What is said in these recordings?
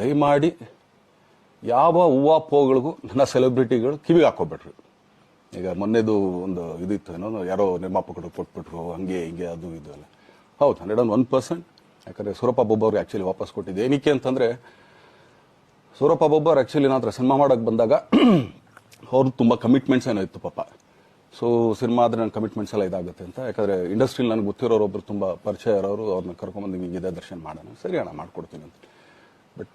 ದಯಮಾಡಿ ಯಾವ ಹೂವಾಪೋಗಳಿಗೂ ನನ್ನ ಸೆಲೆಬ್ರಿಟಿಗಳು ಕಿವಿಗೆ ಹಾಕೋಬೇಡ್ರಿ ಈಗ ಮೊನ್ನೆದು ಒಂದು ಇದಿತ್ತು, ಏನೋ ಯಾರೋ ನಿರ್ಮಾಪಕರು ಕೊಟ್ಬಿಟ್ರು, ಹಂಗೆ ಹಿಂಗೆ ಅದು ಇದು ಅಲ್ಲ ಹೌದು ಹಂಡ್ರೆಡ್ ಅಂಡ್ ಒನ್ ಪರ್ಸೆಂಟ್ ಯಾಕಂದರೆ ಸೂರಪ್ಪ ಅವ್ರಿಗೆ ಆ್ಯಕ್ಚುಲಿ ವಾಪಸ್ ಕೊಟ್ಟಿದ್ದು ಏನಕ್ಕೆ ಅಂತಂದರೆ, ಸೂರಪ್ಪ ಬೊಬ್ಬರ್ ಆ್ಯಕ್ಚುಲಿ ನಾತ್ರ ಸಿನಿಮಾ ಮಾಡೋಕೆ ಬಂದಾಗ ಅವ್ರು ತುಂಬ ಕಮಿಟ್ಮೆಂಟ್ಸ್ ಏನೋ ಇತ್ತು ಪಾಪ. ಸೊ ಸಿನಿಮಾ ಆದರೆ ನನ್ನ ಕಮಿಟ್ಮೆಂಟ್ಸ್ ಎಲ್ಲ ಇದಾಗುತ್ತೆ ಅಂತ. ಯಾಕಂದರೆ ಇಂಡಸ್ಟ್ರಿಲಿ ನನಗೆ ಗೊತ್ತಿರೋರು ಒಬ್ರು ತುಂಬ ಪರಿಚಯ ಇರೋರು, ಅವ್ರನ್ನ ಕರ್ಕೊಂಬಂದು ಹಿಂಗಿದೆ ದರ್ಶನ ಮಾಡೋಣ, ಸರಿ ಅಣ್ಣ, ಮಾಡ್ಕೊಡ್ತೀನಿ ಅಂತ. ಬಟ್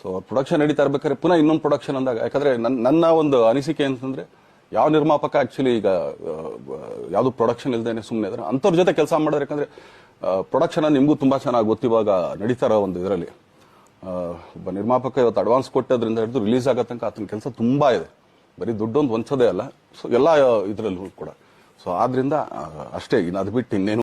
ಸೊ ಪ್ರೊಡಕ್ಷನ್ ನಡೀತಾ ಇರ್ಬೇಕಾದ್ರೆ ಪುನಃ ಇನ್ನೊಂದು ಪ್ರೊಡಕ್ಷನ್ ಅಂದಾಗ, ಯಾಕಂದ್ರೆ ನನ್ನ ಒಂದು ಅನಿಸಿಕೆ ಅಂತಂದ್ರೆ ಯಾವ ನಿರ್ಮಾಪಕ ಆಕ್ಚುಲಿ ಈಗ ಯಾವುದು ಪ್ರೊಡಕ್ಷನ್ ಇಲ್ದೇನೆ ಸುಮ್ಮನೆ ಇದ್ರೆ ಅಂಥವ್ರ ಜೊತೆ ಕೆಲಸ ಮಾಡೋದು ಯಾಕಂದ್ರೆ ಪ್ರೊಡಕ್ಷನ್ ನಿಮಗೂ ತುಂಬಾ ಚೆನ್ನಾಗಿ ಗೊತ್ತಿವಾಗ ನಡೀತಾರ ಒಂದು ಇದರಲ್ಲಿ. ಒಬ್ಬ ನಿರ್ಮಾಪಕ ಇವತ್ತು ಅಡ್ವಾನ್ಸ್ ಕೊಟ್ಟದ್ರಿಂದ ಹಿಡಿದು ರಿಲೀಸ್ ಆಗೋ ತನಕ ಆತನ ಕೆಲಸ ತುಂಬಾ ಇದೆ. ಬರೀ ದುಡ್ಡೊಂದು ಹೊಂಚೋದೇ ಅಲ್ಲ. ಸೊ ಎಲ್ಲ ಇದರಲ್ಲೂ ಕೂಡ. ಸೊ ಆದ್ರಿಂದ ಅಷ್ಟೇ. ಇನ್ನು ಅದು ಬಿಟ್ಟು ಇನ್ನೇನು